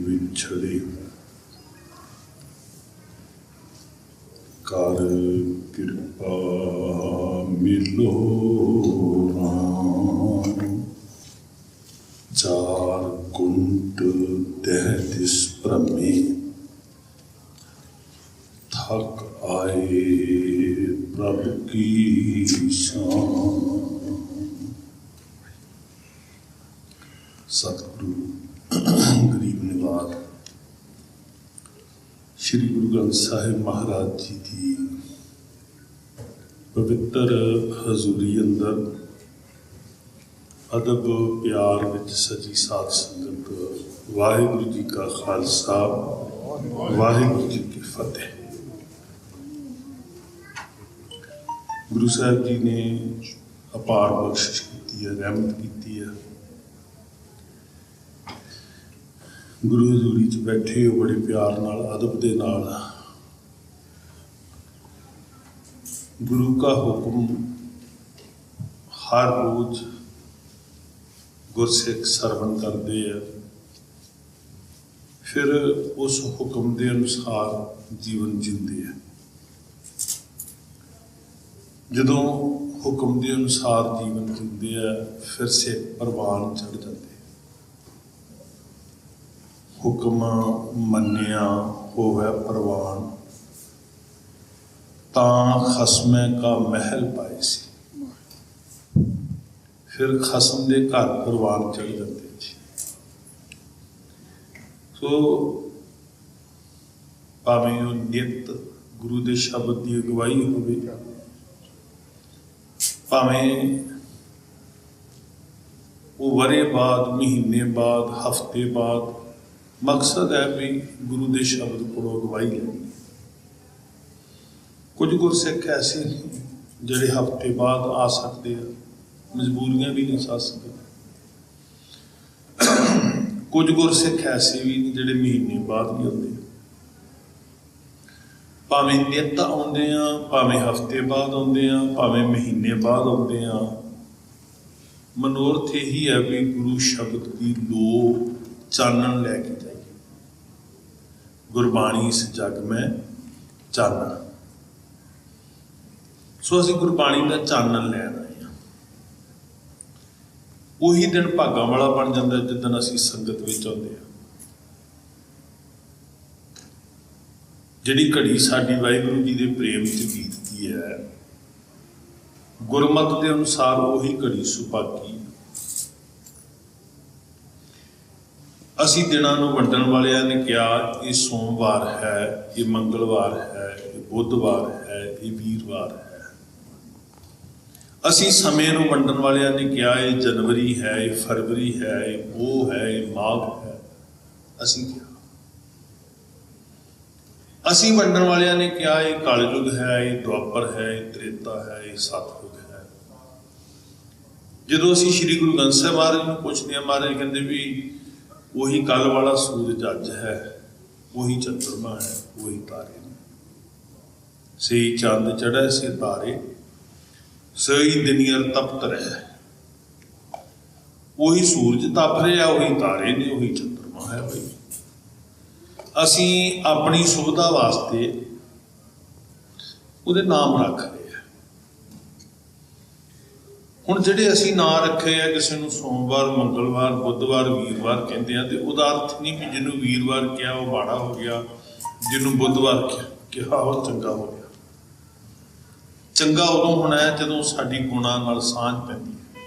ਵਿਛੜੇ ਕਰ ਕਿਰਪਾ ਮਿਲੋ ਰਾਮ। ਚਾਰ ਕੁੰਟ ਤਹਿ ਤਿਸ ਭ੍ਰਮੇ। ਥਕ ਆਏ ਪ੍ਰਭ ਕੀ ਸ਼ਾਨ ਸਤਿਗੁਰੂ ਗਰੀਬ ਨਿਵਾਜ ਸ੍ਰੀ ਗੁਰੂ ਸਾਹਿਬ ਮਹਾਰਾਜ ਜੀ ਦੀ ਪਵਿੱਤਰ ਹਜ਼ੂਰੀ ਅੰਦਰ ਅਦਬ ਪਿਆਰ ਵਿੱਚ ਸਜੀ ਸਾਧ ਸੰਗਤ ਵਾਹਿਗੁਰੂ ਜੀ ਕਾ ਖਾਲਸਾ, ਵਾਹਿਗੁਰੂ ਜੀ ਕੀ ਫਤਿਹ। ਗੁਰੂ ਸਾਹਿਬ ਜੀ ਨੇ ਅਪਾਰ ਬਖਸ਼ਿਸ਼ ਕੀਤੀ ਹੈ, ਰਹਿਮਤ ਕੀਤੀ ਹੈ। ਗੁਰੂ ਹਜ਼ੂਰੀ ਚ ਬੈਠੇ ਹੋ, ਬੜੇ ਪਿਆਰ ਨਾਲ, ਅਦਬ ਦੇ ਨਾਲ ਗੁਰੂ ਦਾ ਹੁਕਮ ਹਰ ਰੋਜ਼ ਗੁਰਸਿੱਖ ਸਰਵਨ ਕਰਦੇ ਆ ਫਿਰ ਉਸ ਹੁਕਮ ਦੇ ਅਨੁਸਾਰ ਜੀਵਨ ਜਿੰਦੇ ਆ ਜਦੋਂ ਹੁਕਮ ਦੇ ਅਨੁਸਾਰ ਜੀਵਨ ਜਿੰਦੇ ਆ, ਫਿਰ ਸੇ ਪ੍ਰਵਾਨ ਚੜ ਜਾਂਦੇ ਆ। ਹੁਕਮ ਮੰਨਿਆ ਹੋਵੇ ਪ੍ਰਵਾਨ ਤਾਂ ਖਸਮੇ ਕਾ ਮਹਿਲ ਪਾਏ ਸੀ। ਫਿਰ ਖਸਮ ਦੇ ਘਰ ਪਰਵਾਨ ਚੜ ਜਾਂਦੇ ਸੀ। ਸੋ ਭਾਵੇਂ ਉਹ ਨਿਤ ਗੁਰੂ ਦੇ ਸ਼ਬਦ ਦੀ ਅਗਵਾਈ ਹੋਵੇ, ਭਾਵੇਂ ਉਹ ਵਰੇ ਬਾਅਦ, ਮਹੀਨੇ ਬਾਅਦ, ਹਫ਼ਤੇ ਬਾਅਦ, ਮਕਸਦ ਹੈ ਵੀ ਗੁਰੂ ਦੇ ਸ਼ਬਦ ਕੋਲੋਂ ਅਗਵਾਈ ਲੈਣੀ ਕੁਝ ਗੁਰਸਿੱਖ ਐਸੇ ਨੇ ਜਿਹੜੇ ਹਫ਼ਤੇ ਬਾਅਦ ਆ ਸਕਦੇ ਆ, ਮਜਬੂਰੀਆਂ ਵੀ ਨਹੀਂ ਸਾਥ ਸਕਦੇ ਕੁਝ ਗੁਰਸਿੱਖ ਐਸੇ ਵੀ ਨੇ ਜਿਹੜੇ ਮਹੀਨੇ ਬਾਅਦ ਵੀ ਆਉਂਦੇ ਆ। ਭਾਵੇਂ ਨਿੱਤ ਆਉਂਦੇ ਆ, ਭਾਵੇਂ ਹਫ਼ਤੇ ਬਾਅਦ ਆਉਂਦੇ ਆ, ਭਾਵੇਂ ਮਹੀਨੇ ਬਾਅਦ ਆਉਂਦੇ ਆ। ਮਨੋਰਥ ਇਹੀ ਹੈ ਵੀ ਗੁਰੂ ਸ਼ਬਦ ਦੀ ਲੋ ਚਾਨਣ ਲੈ ਕੇ ਜਾਈਏ। ਗੁਰਬਾਣੀ ਇਸ ਜਗ ਮੈਂ ਚਾਨਣ। ਸੋ ਅਸੀਂ ਗੁਰਬਾਣੀ ਦਾ ਚਾਨਣ ਲੈਣ ਆਏ ਹਾਂ। ਉਹੀ ਦਿਨ ਭਾਗਾਂ ਵਾਲਾ ਬਣ ਜਾਂਦਾ ਜਿੱਦਣ ਅਸੀਂ ਸੰਗਤ ਵਿੱਚ ਆਉਂਦੇ ਹਾਂ। ਜਿਹੜੀ ਘੜੀ ਸਾਡੀ ਵਾਹਿਗੁਰੂ ਜੀ ਦੇ ਪ੍ਰੇਮ 'ਚ ਬੀਤਦੀ ਹੈ, ਗੁਰਮਤ ਦੇ ਅਨੁਸਾਰ ਉਹੀ ਘੜੀ ਸੁਭਾਗੀ। ਅਸੀਂ ਦਿਨਾਂ ਨੂੰ ਵੰਡਣ ਵਾਲਿਆਂ ਨੇ ਕਿਹਾ, ਇਹ ਸੋਮਵਾਰ ਹੈ, ਇਹ ਮੰਗਲਵਾਰ ਹੈ, ਇਹ ਬੁੱਧਵਾਰ ਹੈ, ਇਹ ਵੀਰਵਾਰ ਹੈ। ਅਸੀਂ ਸਮੇਂ ਨੂੰ ਵੰਡਣ ਵਾਲਿਆਂ ਨੇ ਕਿਹਾ, ਇਹ ਜਨਵਰੀ ਹੈ, ਇਹ ਫਰਵਰੀ ਹੈ, ਇਹ ਉਹ ਹੈ, ਇਹ ਮਾਘ ਹੈ। ਅਸੀਂ ਕਿਹਾ। ਅਸੀਂ ਵੰਡਣ ਵਾਲਿਆਂ ਨੇ ਕਿਹਾ, ਇਹ ਕਲਯੁਗ ਹੈ, ਇਹ ਦੁਆਪਰ ਹੈ, ਇਹ ਤ੍ਰੇਤਾ ਹੈ, ਇਹ ਸਤਿਯੁਗ ਹੈ। ਜਦੋਂ ਅਸੀਂ ਸ੍ਰੀ ਗੁਰੂ ਗ੍ਰੰਥ ਸਾਹਿਬ ਮਹਾਰਾਜ ਨੂੰ ਪੁੱਛਦੇ ਹਾਂ, ਮਹਾਰਾਜ ਕਹਿੰਦੇ ਵੀ ਉਹੀ ਕੱਲ ਵਾਲਾ ਸੂਰਜ ਅੱਜ ਹੈ, ਉਹੀ ਚੰਦਰਮਾ ਹੈ, ਉਹੀ ਤਾਰੇ ਸਹੀ ਚੰਦ ਚੜ੍ਹੈ ਸੇ ਤਾਰੇ ਸਹੀ ਦੁਨੀਆ ਤਪਤ ਰਿਹਾ ਉਹੀ ਸੂਰਜ ਤਪ ਰਿਹਾ, ਉਹੀ ਤਾਰੇ ਨੇ, ਉਹੀ ਚੰਦਰਮਾ ਹੈ, ਉਹੀ। ਅਸੀਂ ਆਪਣੀ ਸੁਵਿਧਾ ਵਾਸਤੇ ਉਹਦੇ ਨਾਮ ਰੱਖ ਰਹੇ ਆ ਹੁਣ ਜਿਹੜੇ ਅਸੀਂ ਨਾਂ ਰੱਖੇ ਆ, ਕਿਸੇ ਨੂੰ ਸੋਮਵਾਰ, ਮੰਗਲਵਾਰ, ਬੁੱਧਵਾਰ, ਵੀਰਵਾਰ ਕਹਿੰਦੇ ਆ, ਤੇ ਉਹਦਾ ਅਰਥ ਨਹੀਂ ਵੀ ਜਿਹਨੂੰ ਵੀਰਵਾਰ ਕਿਹਾ, ਉਹ ਮਾੜਾ ਹੋ ਗਿਆ, ਜਿਹਨੂੰ ਬੁੱਧਵਾਰ ਕਿਹਾ ਉਹ ਚੰਗਾ ਹੋ ਗਿਆ। ਚੰਗਾ ਉਦੋਂ ਹੋਣਾ ਹੈ ਜਦੋਂ ਸਾਡੀ ਗੁਣਾਂ ਨਾਲ ਸਾਂਝ ਪੈਂਦੀ ਹੈ।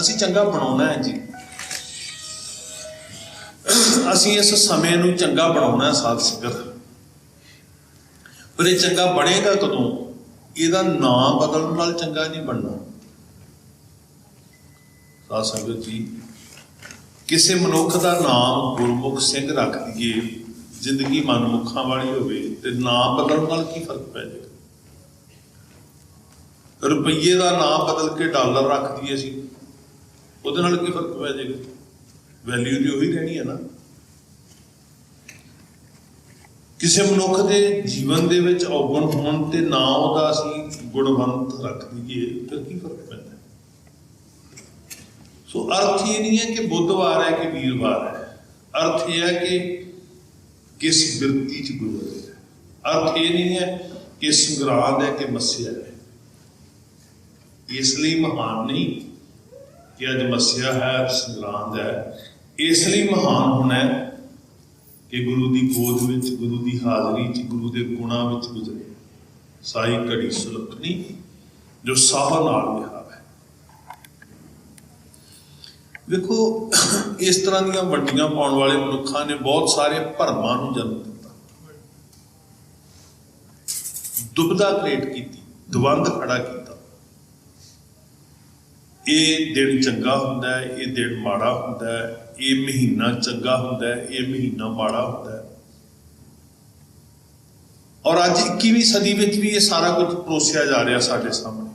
ਅਸੀਂ ਚੰਗਾ ਬਣਾਉਣਾ ਹੈ ਜੀ। ਅਸੀਂ ਇਸ ਸਮੇਂ ਨੂੰ ਚੰਗਾ ਬਣਾਉਣਾ ਹੈ, ਸਾਧ ਸੰਗਤ। ਪਰ ਇਹ ਚੰਗਾ ਬਣੇਗਾ ਕਦੋਂ? ਇਹਦਾ ਨਾਮ ਬਦਲਣ ਨਾਲ ਚੰਗਾ ਨਹੀਂ ਬਣਨਾ। ਸਾਧ ਸੰਗਤ ਜੀ, ਕਿਸੇ ਮਨੁੱਖ ਦਾ ਨਾਮ ਗੁਰਮੁਖ ਸਿੰਘ ਰੱਖ ਦਈਏ, ਜ਼ਿੰਦਗੀ ਮਨਮੁੱਖਾਂ ਵਾਲੀ ਹੋਵੇ, ਤੇ ਨਾਮ ਬਦਲਣ ਨਾਲ ਕੀ ਫ਼ਰਕ ਪੈ ਜਾਏਗਾ? ਰੁਪਈਏ ਦਾ ਨਾਮ ਬਦਲ ਕੇ ਡਾਲਰ ਰੱਖ ਦਈਏ ਅਸੀਂ। ਉਹਦੇ ਨਾਲ ਕੀ ਫ਼ਰਕ ਪੈ ਜਾਏਗਾ? ਵੈਲਿਊ ਦੀ ਉਹੀ ਰਹਿਣੀ ਹੈ ਨਾ। ਕਿਸੇ ਮਨੁੱਖ ਦੇ ਜੀਵਨ ਦੇ ਵਿੱਚ ਔਗਣ ਹੋਣ ਤੇ ਨਾ ਉਹਦਾ ਅਸੀਂ ਗੁਣਵੰਤ ਰੱਖ ਦਈਏ, ਤਾਂ ਕੀ ਫ਼ਰਕ ਪੈਂਦਾ? ਸੋ ਅਰਥ ਇਹ ਨਹੀਂ ਹੈ ਕਿ ਬੁੱਧਵਾਰ ਹੈ ਕਿ ਵੀਰਵਾਰ ਹੈ। ਅਰਥ ਇਹ ਹੈ ਕਿ ਕਿਸ ਬਿਰਤੀ ਚ ਗੁਜ਼ਰ ਰਿਹਾ ਅਰਥ ਇਹ ਨਹੀਂ ਹੈ ਕਿ ਸੰਗਰਾਂਦ ਹੈ ਕਿ ਮੱਸਿਆ ਹੈ। ਇਸ ਲਈ ਮਹਾਨ ਨਹੀਂ ਕਿ ਅੱਜ ਮੱਸਿਆ ਹੈ, ਸੰਗਰਾਂਦ ਹੈ। ਇਸ ਲਈ ਮਹਾਨ ਹੋਣਾ ਕਿ ਗੁਰੂ ਦੀ ਗੋਦ ਵਿੱਚ, ਗੁਰੂ ਦੀ ਹਾਜ਼ਰੀ 'ਚ ਗੁਰੂ ਦੇ ਗੁਣਾਂ ਵਿੱਚ ਗੁਜ਼ਰੇ। ਸਾਈ ਘੜੀ ਸੁਲੱਖਣੀ, ਜੋ ਸਾਹ ਨਾਲ ਵਿਹਾਰ ਹੈ। ਵੇਖੋ, ਇਸ ਤਰ੍ਹਾਂ ਦੀਆਂ ਵੱਡੀਆਂ ਪਾਉਣ ਵਾਲੇ ਮਨੁੱਖਾਂ ਨੇ ਬਹੁਤ ਸਾਰੇ ਭਰਮਾਂ ਨੂੰ ਜਨਮ ਦਿੱਤਾ। ਦੁਬਦਾ ਕ੍ਰੀਏਟ ਕੀਤੀ ਦਵੰਦ ਖੜਾ ਕੀਤਾ। ਇਹ ਦਿਨ ਚੰਗਾ ਹੁੰਦਾ ਹੈ, ਇਹ ਦਿਨ ਮਾੜਾ ਹੁੰਦਾ ਹੈ, ਇਹ ਮਹੀਨਾ ਚੰਗਾ ਹੁੰਦਾ ਹੈ, ਇਹ ਮਹੀਨਾ ਮਾੜਾ ਹੁੰਦਾ ਹੈ। ਔਰ ਅੱਜ 21ਵੀਂ ਸਦੀ ਵਿੱਚ ਵੀ ਇਹ ਸਾਰਾ ਕੁਝ ਪਰੋਸਿਆ ਜਾ ਰਿਹਾ ਸਾਡੇ ਸਾਹਮਣੇ।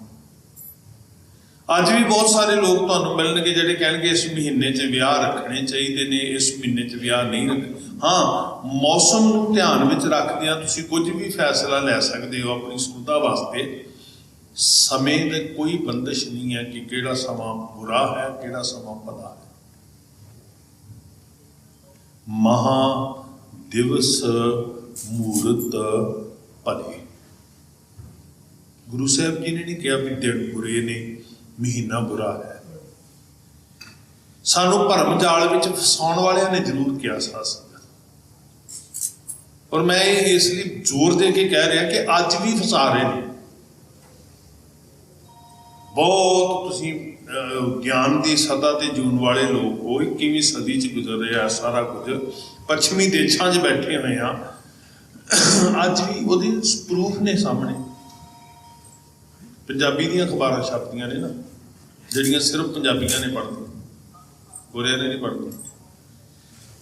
ਅੱਜ ਵੀ ਬਹੁਤ ਸਾਰੇ ਲੋਕ ਤੁਹਾਨੂੰ ਮਿਲਣਗੇ ਜਿਹੜੇ ਕਹਿਣਗੇ, ਇਸ ਮਹੀਨੇ 'ਚ ਵਿਆਹ ਰੱਖਣੇ ਚਾਹੀਦੇ ਨੇ, ਇਸ ਮਹੀਨੇ 'ਚ ਵਿਆਹ ਨਹੀਂ ਰੱਖਣੇ ਹਾਂ, ਮੌਸਮ ਨੂੰ ਧਿਆਨ ਵਿੱਚ ਰੱਖਦਿਆਂ ਤੁਸੀਂ ਕੁਝ ਵੀ ਫੈਸਲਾ ਲੈ ਸਕਦੇ ਹੋ ਆਪਣੀ ਸੁਵਿਧਾ ਵਾਸਤੇ। ਸਮੇਂ ਦੇ ਕੋਈ ਬੰਦਿਸ਼ ਨਹੀਂ ਹੈ ਕਿ ਕਿਹੜਾ ਸਮਾਂ ਬੁਰਾ ਹੈ, ਕਿਹੜਾ ਸਮਾਂ ਭਲਾ ਹੈ। ਮਹਾ ਦਿਵਸ ਮੂਰਤ ਭਲੇ। ਗੁਰੂ ਸਾਹਿਬ ਜੀ ਨੇ ਨਹੀਂ ਕਿਹਾ ਵੀ ਦਿਨ ਬੁਰੇ ਨੇ, ਮਹੀਨਾ ਬੁਰਾ ਹੈ। ਸਾਨੂੰ ਭਰਮ ਜਾਲ ਵਿੱਚ ਫਸਾਉਣ ਵਾਲਿਆਂ ਨੇ ਜ਼ਰੂਰ ਕਿਹਾ ਸਾਸ ਔਰ ਮੈਂ ਇਹ ਇਸ ਲਈ ਜ਼ੋਰ ਦੇ ਕੇ ਕਹਿ ਰਿਹਾ ਕਿ ਅੱਜ ਵੀ ਫਸਾ ਰਹੇ ਨੇ। ਬਹੁਤ ਤੁਸੀਂ ਅਹ, ਗਿਆਨ ਦੀ ਸਦਾ ਤੇ ਜੂਨ ਵਾਲੇ ਲੋਕ ਹੋ 21ਵੀਂ ਸਦੀ ਚ ਗੁਜ਼ਰ ਰਿਹਾ ਸਾਰਾ ਕੁਝ। ਪੱਛਮੀ ਦੇਸ਼ਾਂ 'ਚ ਬੈਠੇ ਹੋਏ ਆ ਅੱਜ ਵੀ ਉਹਦੇ ਪ੍ਰੂਫ ਨੇ ਸਾਹਮਣੇ। ਪੰਜਾਬੀ ਦੀਆਂ ਅਖਬਾਰਾਂ ਛਪਦੀਆਂ ਨੇ ਨਾ ਜਿਹੜੀਆਂ ਸਿਰਫ ਪੰਜਾਬੀਆਂ ਨੇ ਪੜ੍ਹਦੀਆਂ। ਗੋਰਿਆਂ ਨੇ ਨਹੀਂ ਪੜ੍ਹਦੀਆਂ।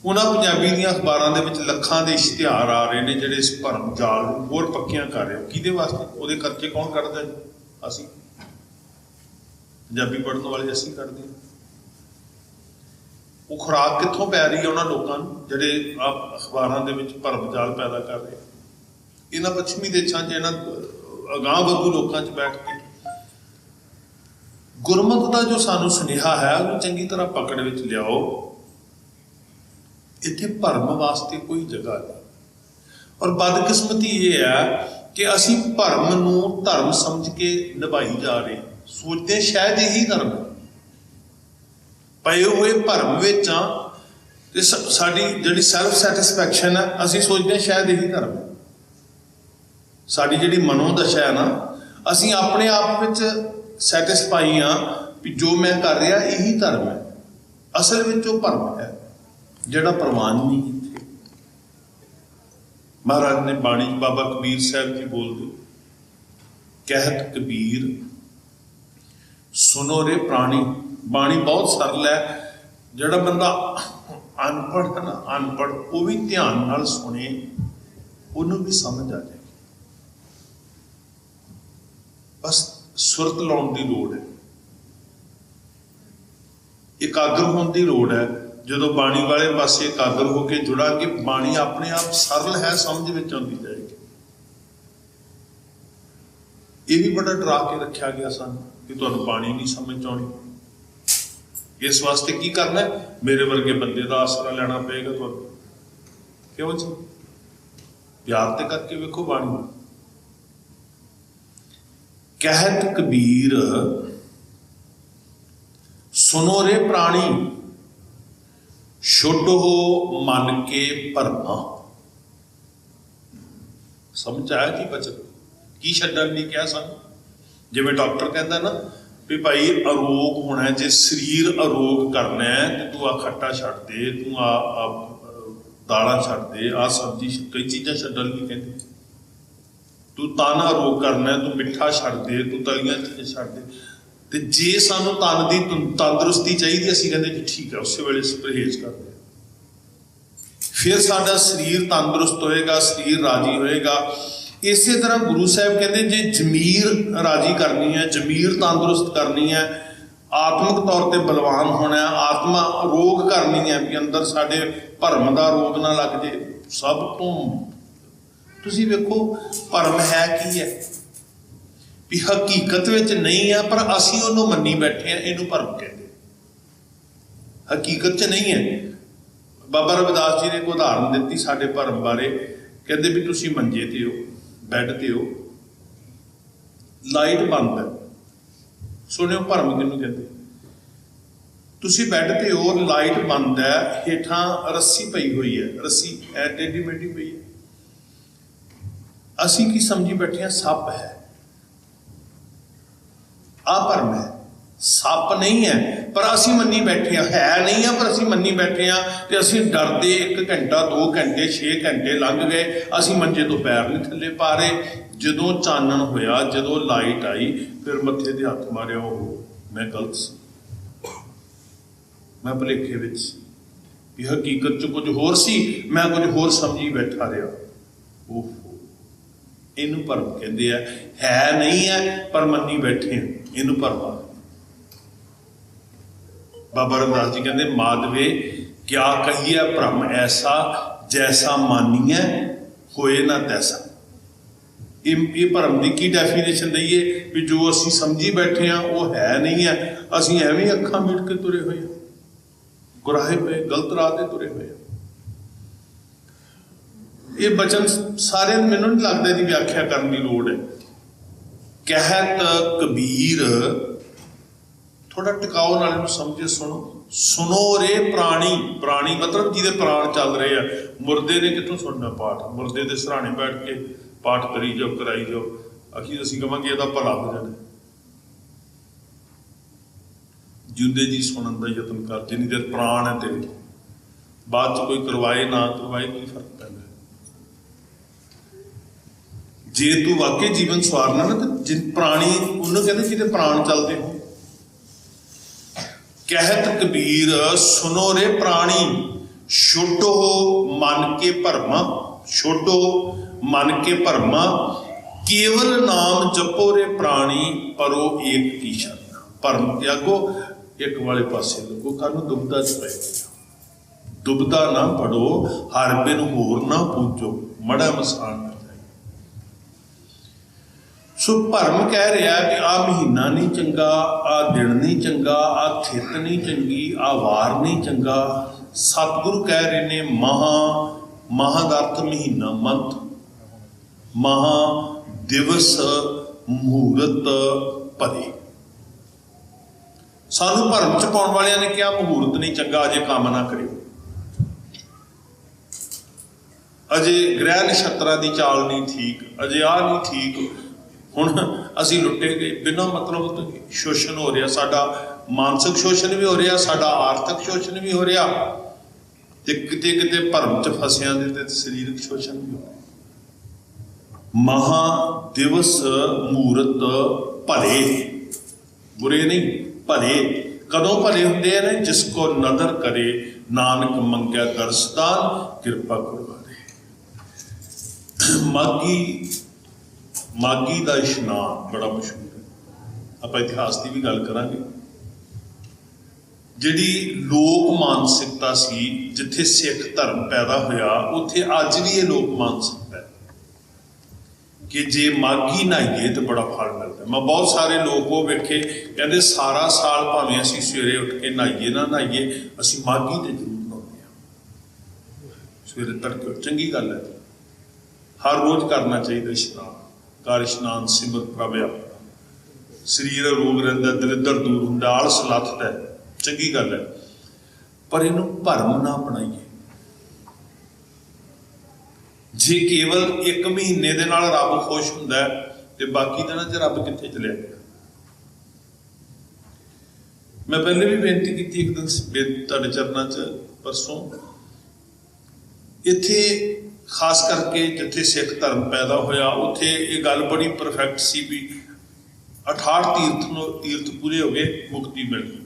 ਉਹਨਾਂ ਪੰਜਾਬੀ ਦੀਆਂ ਅਖਬਾਰਾਂ ਦੇ ਵਿੱਚ ਲੱਖਾਂ ਦੇ ਇਸ਼ਤਿਹਾਰ ਆ ਰਹੇ ਨੇ ਜਿਹੜੇ ਇਸ ਭਰਮ ਜਾਲ ਨੂੰ ਹੋਰ ਪੱਕਿਆਂ ਕਰ ਰਹੇ ਹੋ। ਕਿਹਦੇ ਵਾਸਤੇ? ਉਹਦੇ ਖਰਚੇ ਕੌਣ ਕੱਢਦਾ ਅਸੀਂ। ਪੰਜਾਬੀ ਪੜ੍ਹਨ ਵਾਲੇ ਅਸੀਂ ਕਰਦੇ ਹਾਂ। ਉਹ ਖੁਰਾਕ ਕਿੱਥੋਂ ਪੈ ਰਹੀ ਹੈ ਉਹਨਾਂ ਲੋਕਾਂ ਨੂੰ, ਜਿਹੜੇ ਆ ਅਖਬਾਰਾਂ ਦੇ ਵਿੱਚ ਭਰਮ ਜਾਲ ਪੈਦਾ ਕਰ ਰਹੇ ਇਹਨਾਂ ਪੱਛਮੀ ਦੇਸ਼ਾਂ 'ਚ, ਇਹਨਾਂ ਅਗਾਂਹ ਵਧੂ ਲੋਕਾਂ 'ਚ ਬੈਠ ਕੇ। ਗੁਰਮਤ ਦਾ ਜੋ ਸਾਨੂੰ ਸੁਨੇਹਾ ਹੈ, ਉਹਨੂੰ ਚੰਗੀ ਤਰ੍ਹਾਂ ਪਕੜ ਵਿੱਚ ਲਿਆਓ। ਇੱਥੇ ਭਰਮ ਵਾਸਤੇ ਕੋਈ ਜਗ੍ਹਾ ਨਹੀਂ। ਔਰ ਬਦਕਿਸਮਤੀ ਇਹ ਹੈ ਕਿ ਅਸੀਂ ਭਰਮ ਨੂੰ ਧਰਮ ਸਮਝ ਕੇ ਨਿਭਾਈ ਜਾ ਰਹੇ ਹਾਂ। ਸੋਚਦੇ ਸ਼ਾਇਦ ਇਹੀ ਧਰਮ ਪਏ ਹੋਏ ਭਰਮ ਵਿੱਚ ਆ ਤੇ ਸਾਡੀ ਜਿਹੜੀ ਸੈਲਫ ਸੈਟੀਸਫੈਕਸ਼ਨ ਹੈ, ਅਸੀਂ ਸੋਚਦੇ ਸ਼ਾਇਦ ਇਹੀ ਧਰਮ ਸਾਡੀ ਜਿਹੜੀ ਮਨੋਦਸ਼ਾ ਹੈ ਨਾ, ਅਸੀਂ ਆਪਣੇ ਆਪ ਵਿੱਚ ਸੈਟੀਸਫਾਈ ਆ ਵੀ ਜੋ ਮੈਂ ਕਰ ਰਿਹਾ, ਇਹੀ ਧਰਮ ਹੈ। ਅਸਲ ਵਿੱਚ ਉਹ ਭਰਮ ਹੈ, ਜਿਹੜਾ ਪ੍ਰਵਾਨ ਨਹੀਂ ਇੱਥੇ। ਮਹਾਰਾਜ ਨੇ ਬਾਣੀ 'ਚ ਬਾਬਾ ਕਬੀਰ ਸਾਹਿਬ ਜੀ ਬੋਲਦੇ, ਕਹਿਤ ਕਬੀਰ ਸੁਨੋ ਰੇ ਪ੍ਰਾਣੀ, ਬਾਣੀ ਬਹੁਤ ਸਰਲ ਹੈ। ਜਿਹੜਾ ਬੰਦਾ ਅਨਪੜ੍ਹ ਹੈ ਨਾ, ਅਨਪੜ੍ਹ, ਉਹ ਵੀ ਧਿਆਨ ਨਾਲ ਸੁਣੇ, ਉਹਨੂੰ ਵੀ ਸਮਝ ਆ ਜਾਏ। ਬਸ ਸੁਰਤ ਲਾਉਣ ਦੀ ਲੋੜ ਹੈ। ਇਕਾਗਰ ਹੋਣ ਦੀ ਲੋੜ ਹੈ। ਜਦੋਂ ਬਾਣੀ ਵਾਲੇ ਪਾਸੇ ਇਕਾਗਰ ਹੋ ਕੇ ਜੁੜਾਂਗੇ ਬਾਣੀ ਆਪਣੇ ਆਪ ਸਰਲ ਹੈ, ਸਮਝ ਵਿੱਚ ਆਉਂਦੀ ਜਾਏਗੀ। ਇਹ ਵੀ ਬੜਾ ਡਰਾ ਕੇ ਰੱਖਿਆ ਗਿਆ ਸਾਨੂੰ। ਕਿ ਤੁਹਾਨੂੰ ਬਾਣੀ ਨਹੀਂ ਸਮਝ ਆਉਣੀ। ਇਸ ਵਾਸਤੇ ਕੀ ਕਰਨਾ ਮੇਰੇ ਵਰਗੇ ਬੰਦੇ ਦਾ ਆਸਰਾ ਲੈਣਾ ਪਏਗਾ ਤੁਹਾਨੂੰ। ਕਿਉਂ ਜੀ? ਪਿਆਰ ਤੇ ਕਰਕੇ ਵੇਖੋ ਬਾਣੀ ਨੂੰ। ਕਹਿਤ ਕਬੀਰ, ਸੁਨੋ ਰੇ ਪ੍ਰਾਣੀ, ਛੁੱਟੋ ਮਨ ਕੇ ਭਰਮਾ। ਸਮਝ ਆਇਆ ਕੀ ਬਚਨ? ਕੀ ਛੱਡਣ ਨਹੀਂ ਕਿਹਾ ਸਾਨੂੰ? ਜਿਵੇਂ ਡਾਕਟਰ ਕਹਿੰਦਾ ਨਾ ਵੀ ਭਾਈ ਅਰੋਗ ਹੋਣਾ ਜੇ ਸਰੀਰ ਅਰੋਗ ਕਰਨਾ ਹੈ, ਤੇ ਤੂੰ ਆ ਖੱਟਾ ਛੱਡ ਦੇ, ਤੂੰ ਆ ਦਾਲਾਂ ਛੱਡ ਦੇ ਆ ਸਬਜ਼ੀ ਕਈ ਚੀਜ਼ਾਂ ਛੱਡਣ ਲਈ ਕਹਿੰਦੇ। ਤੂੰ ਤਨ ਅਰੋਗ ਕਰਨਾ ਤੂੰ ਮਿੱਠਾ ਛੱਡ ਦੇ, ਤੂੰ ਤਲੀਆਂ ਚੀਜ਼ਾਂ ਛੱਡ ਦੇ। ਤੇ ਜੇ ਸਾਨੂੰ ਤਨ ਦੀ ਤੰਦਰੁਸਤੀ ਚਾਹੀਦੀ, ਅਸੀਂ ਕਹਿੰਦੇ ਜੀ ਠੀਕ ਹੈ, ਉਸੇ ਵੇਲੇ ਅਸੀਂ ਪਰਹੇਜ਼ ਕਰਦੇ ਫਿਰ ਸਾਡਾ ਸਰੀਰ ਤੰਦਰੁਸਤ ਹੋਏਗਾ, ਸਰੀਰ ਰਾਜੀ ਹੋਏਗਾ। ਇਸੇ ਤਰ੍ਹਾਂ ਗੁਰੂ ਸਾਹਿਬ ਕਹਿੰਦੇ, ਜੇ ਜ਼ਮੀਰ ਰਾਜੀ ਕਰਨੀ ਹੈ, ਜ਼ਮੀਰ ਤੰਦਰੁਸਤ ਕਰਨੀ ਹੈ, ਆਤਮਿਕ ਤੌਰ ਤੇ ਬਲਵਾਨ ਹੋਣਾ ਆਤਮਾ ਰੋਗ ਕਰਨੀ ਹੈ ਵੀ ਅੰਦਰ ਸਾਡੇ ਭਰਮ ਦਾ ਰੋਗ ਨਾ ਲੱਗ ਜੇ, ਸਭ ਤੋਂ ਤੁਸੀਂ ਵੇਖੋ, ਭਰਮ ਹੈ ਕੀ ਹੈ? ਵੀ ਹਕੀਕਤ ਵਿੱਚ ਨਹੀਂ ਹੈ, ਪਰ ਅਸੀਂ ਉਹਨੂੰ ਮੰਨੀ ਬੈਠੇ ਆ ਇਹਨੂੰ ਭਰਮ ਕਹਿੰਦੇ ਹਕੀਕਤ 'ਚ ਨਹੀਂ ਹੈ। ਬਾਬਾ ਰਵਿਦਾਸ ਜੀ ਨੇ ਇੱਕ ਉਦਾਹਰਨ ਦਿੱਤੀ ਸਾਡੇ ਭਰਮ ਬਾਰੇ, ਕਹਿੰਦੇ ਵੀ ਤੁਸੀਂ ਮੰਜੇ ਤੇ ਹੋ। ਬੈੱਡ ਤੇ ਹੋ ਲਾਈਟ ਬੰਦ ਹੈ। ਸੁਣਿਓ ਭਰਮ ਕਿਹਨੂੰ ਕਹਿੰਦੇ? ਤੁਸੀਂ ਬੈੱਡ ਤੇ ਹੋ, ਲਾਈਟ ਬੰਦ ਹੈ, ਹੇਠਾਂ ਰੱਸੀ ਪਈ ਹੋਈ ਹੈ। ਰੱਸੀ ਐ ਟੇਢੀ ਮੇਢੀ ਪਈ ਹੈ। ਅਸੀਂ ਕੀ ਸਮਝੀ ਬੈਠੇ ਹਾਂ? ਸੱਪ ਹੈ। ਆ ਭਰਮ ਹੈ। ਸੱਪ ਨਹੀਂ ਹੈ, ਪਰ ਅਸੀਂ ਮੰਨੀ ਬੈਠੇ ਹਾਂ। ਹੈ ਨਹੀਂ ਆ, ਪਰ ਅਸੀਂ ਮੰਨੀ ਬੈਠੇ ਹਾਂ ਤੇ ਅਸੀਂ ਡਰਦੇ 1 ਘੰਟਾ 2 ਘੰਟੇ 6 ਘੰਟੇ ਲੰਘ ਗਏ। ਅਸੀਂ ਮੰਜੇ ਤੋਂ ਪੈਰ ਨਹੀਂ ਥੱਲੇ ਪਾ ਰਹੇ। ਜਦੋਂ ਚਾਨਣ ਹੋਇਆ, ਜਦੋਂ ਲਾਈਟ ਆਈ, ਫਿਰ ਮੱਥੇ ਤੇ ਹੱਥ ਮਾਰਿਆ ਉਹ ਮੈਂ ਗਲਤ ਸੀ। ਮੈਂ ਭੁਲੇਖੇ ਵਿੱਚ ਸੀ। ਵੀ ਹਕੀਕਤ ਚ ਕੁਝ ਹੋਰ ਸੀ, ਮੈਂ ਕੁਝ ਹੋਰ ਸਮਝੀ ਬੈਠਾ ਰਿਹਾ। ਉਹ ਇਹਨੂੰ ਭਰਮ ਕਹਿੰਦੇ ਆ। ਹੈ ਨਹੀਂ ਹੈ, ਪਰ ਮੰਨੀ ਬੈਠੇ ਆ ਇਹਨੂੰ ਭਰਮ ਬਾਬਾ ਰਮਦਾਸ ਜੀ ਕਹਿੰਦੇ, ਮਾਧਵੇ, ਕਿਆ ਕਹੀਏ ਭ੍ਰਮ ਐਸਾ ਜੈਸਾ ਮਾਨੀਐ, ਹੋਏ ਨਾ ਤੈਸਾ? ਇਹ ਇਹ ਭਰਮ ਦੀ ਕੀ ਡੈਫੀਨੇਸ਼ਨ ਦਈਏ? ਵੀ ਜੋ ਅਸੀਂ ਸਮਝੀ ਬੈਠੇ ਆ, ਉਹ ਹੈ ਨਹੀਂ ਹੈ ਅਸੀਂ ਐਵੇਂ ਹੀ ਅੱਖਾਂ ਮੀਟ ਕੇ ਤੁਰੇ ਹੋਏ ਆ। ਗੁਰਾਹੇ ਪਏ, ਗਲਤ ਰਾਹ ਤੇ ਤੁਰੇ ਹੋਏ ਆ। ਇਹ ਬਚਨ ਸਾਰਿਆਂ ਨੂੰ ਮੈਨੂੰ ਨਹੀਂ ਲੱਗਦਾ ਇਹਦੀ ਵਿਆਖਿਆ ਕਰਨ ਦੀ ਲੋੜ ਹੈ ਕਹਿਤ ਕਬੀਰ ਥੋੜਾ ਟਿਕਾਓ ਨਾਲ ਇਹਨੂੰ ਸਮਝੇ, ਸੁਣੋ। ਸੁਨੋ ਰੇ ਪ੍ਰਾਣੀ ਪ੍ਰਾਣੀ ਮਤਲਬ ਜਿਹਦੇ ਪ੍ਰਾਣ ਚੱਲ ਰਹੇ ਆ। ਮੁਰਦੇ ਨੇ ਕਿੱਥੋਂ ਸੁਣਨਾ ਪਾਠ? ਮੁਰਦੇ ਦੇ ਸਰਾਣੇ ਬੈਠ ਕੇ ਪਾਠ ਕਰੀ ਜਾਓ, ਕਰਾਈ ਜਾਓ। ਅਖੀਰ ਅਸੀਂ ਕਵਾਂਗੇ ਇਹਦਾ ਭਲਾ ਹੋ ਜਾਣਾ। ਜਿਉਂਦੇ ਜੀ ਸੁਣਨ ਦਾ ਯਤਨ ਕਰ, ਜਿੰਨੀ ਦੇਰ ਪ੍ਰਾਣ ਹੈ ਤੇਰੇ। ਬਾਅਦ ਚ ਕੋਈ ਕਰਵਾਏ ਨਾ ਕਰਵਾਏ ਕੀ ਫ਼ਰਕ ਪੈਂਦਾ। ਜੇ ਤੂੰ ਵਾਕਈ ਜੀਵਨ ਸਵਾਰਨਾ ਨਾ, ਤੇ ਜਿਨ ਪ੍ਰਾਣੀ, ਉਹਨੂੰ ਕਹਿੰਦੇ ਜਿਹਦੇ ਪ੍ਰਾਣ ਚੱਲਦੇ ਹੋ ਕਹਿਤ ਕਬੀਰ, ਸੁਨੋ ਰੇ ਪ੍ਰਾਣੀ, ਛੋਟੋ ਮਨ ਕੇ ਭਰਮਾ, ਛੋਟੋ ਮਨ ਕੇ ਭਰਮਾ, ਕੇਵਲ ਨਾਮ ਜਪੋ ਰੇ ਪ੍ਰਾਣੀ, ਪਰੋ ਏਕ ਕੀ ਸ਼ਰਨ ਭਰਮ ਤਿਆਗੋ, ਇੱਕ ਵਾਲੇ ਪਾਸੇ ਲੱਗੋ ਕਾਨੂੰ ਦੁਬਦਾ ਚ ਪਏ ਦੁਬਦਾ ਨਾ ਪੜੋ, ਹਰ ਬਿਨ ਹੋਰ ਨਾ ਪੂਜੋ ਮੜਾ ਮਸਾਨ ਨਾ ਸੋ ਭਰਮ ਕਹਿ ਰਿਹਾ ਕਿ ਆ ਮਹੀਨਾ ਨਹੀਂ ਚੰਗਾ ਆ ਦਿਨ ਨਹੀਂ ਚੰਗਾ ਆ ਥਿਤ ਨਹੀਂ ਚੰਗੀ ਆ ਵਾਰ ਨਹੀਂ ਚੰਗਾ। ਸਤਿਗੁਰੂ ਕਹਿ ਰਹੇ ਨੇ, ਮਹਾ ਮਹਾਂ ਦਾ ਅਰਥ ਮਹੀਨਾ ਮੰਤ ਮਹਾ ਦਿਵਸ ਮਹੂਰਤ ਭਰੇ ਸਾਨੂੰ ਭਰਮ ਚ ਪਾਉਣ ਵਾਲਿਆਂ ਨੇ ਕਿਹਾ, ਮਹੂਰਤ ਨਹੀਂ ਚੰਗਾ, ਅਜੇ ਕੰਮ ਨਾ ਕਰਿਓ। ਅਜੇ ਗ੍ਰਹਿ ਨਛੱਤਰਾਂ ਦੀ ਚਾਲ ਨਹੀਂ ਠੀਕ, ਅਜੇ ਆ ਨਹੀਂ ਠੀਕ ਹੁਣ ਅਸੀਂ ਲੁੱਟੇ ਗਏ। ਬਿਨਾਂ ਮਤਲਬ ਤੋਂ ਸ਼ੋਸ਼ਣ ਹੋ ਰਿਹਾ, ਸਾਡਾ ਮਾਨਸਿਕ ਸ਼ੋਸ਼ਣ ਵੀ ਹੋ ਰਿਹਾ, ਸਾਡਾ ਆਰਥਿਕ ਸ਼ੋਸ਼ਣ ਵੀ ਹੋ ਰਿਹਾ ਤੇ ਕਿਤੇ ਕਿਤੇ ਭਰਮ ਚ ਫਸਿਆਂ ਦੇ ਤੇ ਸਰੀਰਕ ਸ਼ੋਸ਼ਣ ਵੀ ਹੋ ਰਿਹਾ। ਮਹਾ ਦਿਵਸ ਮੂਰਤ ਭਲੇ। ਬੁਰੇ ਨਹੀਂ, ਭਲੇ। ਕਦੋਂ ਭਲੇ ਹੁੰਦੇ ਨੇ? ਜਿਸ ਕੋ ਨਦਰ ਕਰੇ, ਨਾਨਕ ਮੰਗਿਆ ਦਰਸਦਾਨ ਕਿਰਪਾ ਕਰਵਾਰੇ ਮਾਗੀ ਮਾਗੀ ਦਾ ਇਸ਼ਨਾਨ ਬੜਾ ਮਸ਼ਹੂਰ ਹੈ। ਆਪਾਂ ਇਤਿਹਾਸ ਦੀ ਵੀ ਗੱਲ ਕਰਾਂਗੇ। ਜਿਹੜੀ ਲੋਕ ਮਾਨਸਿਕਤਾ ਸੀ, ਜਿੱਥੇ ਸਿੱਖ ਧਰਮ ਪੈਦਾ ਹੋਇਆ, ਉੱਥੇ ਅੱਜ ਵੀ ਇਹ ਲੋਕ ਮਾਨਸਿਕਤਾ ਹੈ। ਕਿ ਜੇ ਮਾਗੀ ਨਹਾਈਏ ਤਾਂ ਬੜਾ ਫਲ ਮਿਲਦਾ। ਮੈਂ ਬਹੁਤ ਸਾਰੇ ਲੋਕ ਉਹ ਵੇਖੇ, ਕਹਿੰਦੇ ਸਾਰਾ ਸਾਲ ਭਾਵੇਂ ਅਸੀਂ ਸਵੇਰੇ ਉੱਠ ਕੇ ਨਹਾਈਏ ਨਾ ਨਹਾਈਏ, ਅਸੀਂ ਮਾਗੀ ਤੇ ਜ਼ਰੂਰ ਨਹਾਉਂਦੇ ਹਾਂ। ਸਵੇਰੇ ਤੜਕੇ ਚੰਗੀ ਗੱਲ ਹੈ। ਹਰ ਰੋਜ਼ ਕਰਨਾ ਚਾਹੀਦਾ ਇਸ਼ਨਾਨ। ਕਰ ਇਸ਼ਨਾਨ ਸਿਮਰ ਪ੍ਰਭ ਆਪਣਾ ਸਰੀਰ ਰੋਗ ਰਹਿੰਦਾ ਦਲਿੱਦਰ ਦੂਰ ਹੁੰਦਾ, ਆਲਸ ਲੱਥਦਾ ਚੰਗੀ ਗੱਲ ਹੈ। ਪਰ ਇਹਨੂੰ ਭਰਮ ਨਾ ਬਣਾਈਏ ਜੇ ਕੇਵਲ ਇੱਕ ਮਹੀਨੇ ਦੇ ਨਾਲ ਰੱਬ ਖੁਸ਼ ਹੁੰਦਾ ਤੇ ਬਾਕੀ ਦਿਨਾਂ 'ਚ ਰੱਬ ਕਿੱਥੇ ਚਲਿਆ ਗਿਆ? ਮੈਂ ਪਹਿਲੇ ਵੀ ਬੇਨਤੀ ਕੀਤੀ ਇੱਕ ਦਿਨ ਤੁਹਾਡੇ ਚਰਨਾਂ 'ਚ, ਪਰਸੋਂ। ਇੱਥੇ ਖਾਸ ਕਰਕੇ ਜਿੱਥੇ ਸਿੱਖ ਧਰਮ ਪੈਦਾ ਹੋਇਆ ਉੱਥੇ ਇਹ ਗੱਲ ਬੜੀ ਪਰਫੈਕਟ ਸੀ ਵੀ 68 ਤੀਰਥ ਨੂੰ ਤੀਰਥ ਪੂਰੇ ਹੋ ਗਏ ਮੁਕਤੀ ਮਿਲ ਗਈ